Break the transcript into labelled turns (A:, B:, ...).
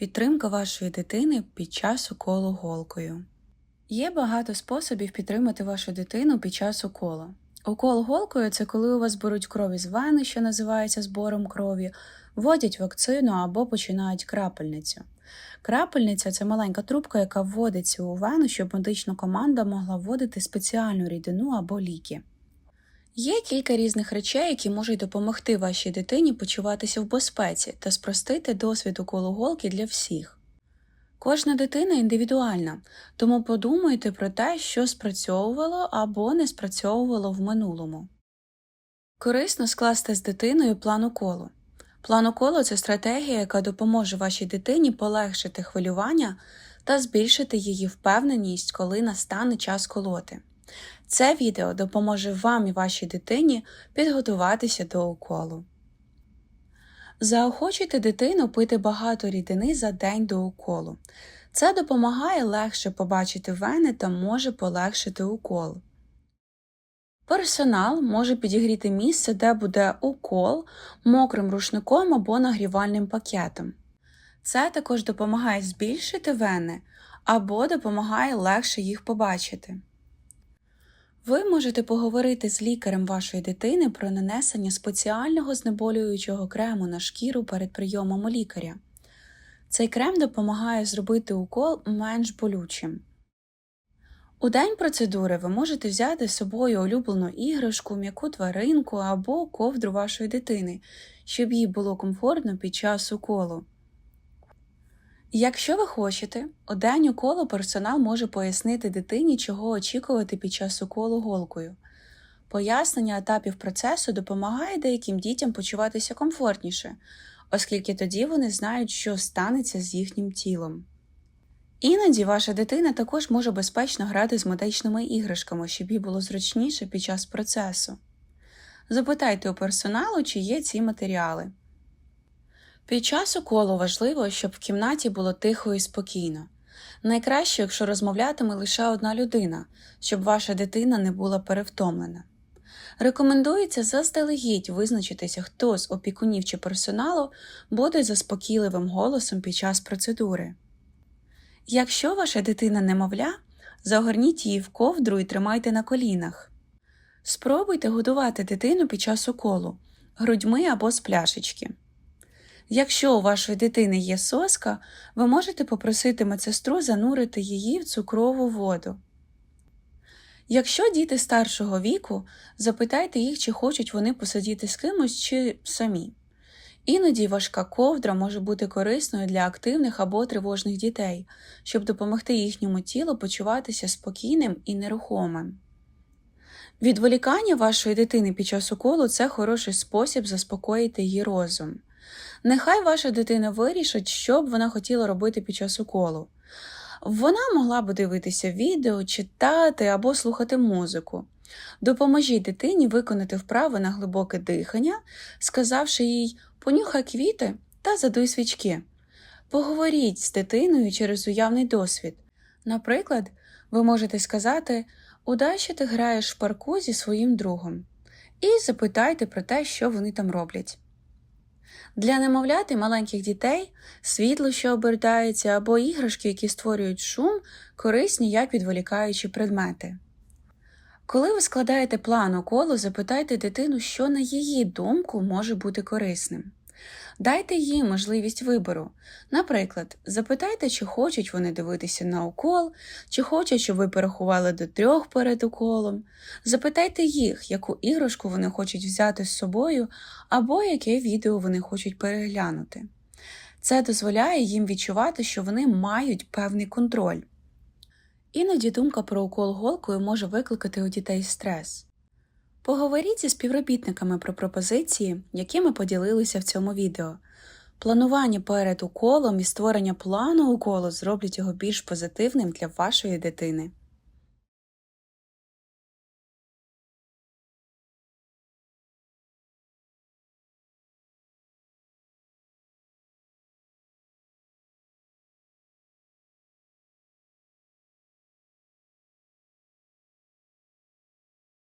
A: Підтримка вашої дитини під час уколу голкою. Є багато способів підтримати вашу дитину під час уколу. Укол голкою це коли у вас беруть кров із вени, що називається збором крові, вводять вакцину або починають крапельницю. Крапельниця це маленька трубка, яка вводиться у вену, щоб медична команда могла вводити спеціальну рідину або ліки. Є кілька різних речей, які можуть допомогти вашій дитині почуватися в безпеці та спростити досвід уколу голки для всіх. Кожна дитина індивідуальна, тому подумайте про те, що спрацьовувало або не спрацьовувало в минулому. Корисно скласти з дитиною план уколу. План уколу це стратегія, яка допоможе вашій дитині полегшити хвилювання та збільшити її впевненість, коли настане час колоти. Це відео допоможе вам і вашій дитині підготуватися до уколу. Заохочуйте дитину пити багато рідини за день до уколу. Це допомагає легше побачити вени та може полегшити укол. Персонал може підігріти місце, де буде укол мокрим рушником або нагрівальним пакетом. Це також допомагає збільшити вени або допомагає легше їх побачити. Ви можете поговорити з лікарем вашої дитини про нанесення спеціального знеболюючого крему на шкіру перед прийомом у лікаря. Цей крем допомагає зробити укол менш болючим. У день процедури ви можете взяти з собою улюблену іграшку, м'яку тваринку або ковдру вашої дитини, щоб їй було комфортно під час уколу. Якщо ви хочете, у день уколу персонал може пояснити дитині, чого очікувати під час уколу голкою. Пояснення етапів процесу допомагає деяким дітям почуватися комфортніше, оскільки тоді вони знають, що станеться з їхнім тілом. Іноді ваша дитина також може безпечно грати з медичними іграшками, щоб їй було зручніше під час процесу. Запитайте у персоналу, чи є ці матеріали. Під час уколу важливо, щоб в кімнаті було тихо і спокійно. Найкраще, якщо розмовлятиме лише одна людина, щоб ваша дитина не була перевтомлена. Рекомендується заздалегідь визначитися, хто з опікунів чи персоналу буде заспокійливим голосом під час процедури. Якщо ваша дитина немовля, загорніть її в ковдру і тримайте на колінах. Спробуйте годувати дитину під час уколу грудьми або з пляшечки. Якщо у вашої дитини є соска, ви можете попросити медсестру занурити її в цукрову воду. Якщо діти старшого віку, запитайте їх, чи хочуть вони посидіти з кимось чи самі. Іноді важка ковдра може бути корисною для активних або тривожних дітей, щоб допомогти їхньому тілу почуватися спокійним і нерухомим. Відволікання вашої дитини під час уколу це хороший спосіб заспокоїти її розум. Нехай ваша дитина вирішить, що б вона хотіла робити під час уколу. Вона могла б дивитися відео, читати або слухати музику. Допоможіть дитині виконати вправи на глибоке дихання, сказавши їй понюхай квіти та задуй свічки. Поговоріть з дитиною через уявний досвід. Наприклад, ви можете сказати, удай, що ти граєш в парку зі своїм другом, і запитайте про те, що вони там роблять. Для немовлят і маленьких дітей світло, що обертається, або іграшки, які створюють шум, корисні як відволікаючі предмети. Коли ви складаєте план уколу, запитайте дитину, що на її думку може бути корисним. Дайте їй можливість вибору. Наприклад, запитайте, чи хочуть вони дивитися на укол, чи хочуть, щоб ви порахували до трьох перед уколом. Запитайте їх, яку іграшку вони хочуть взяти з собою, або яке відео вони хочуть переглянути. Це дозволяє їм відчувати, що вони мають певний контроль. Іноді думка про укол голкою може викликати у дітей стрес. Поговоріть зі співробітниками про пропозиції, якими поділилися в цьому відео. Планування перед уколом і створення плану уколу зроблять його більш позитивним для вашої дитини.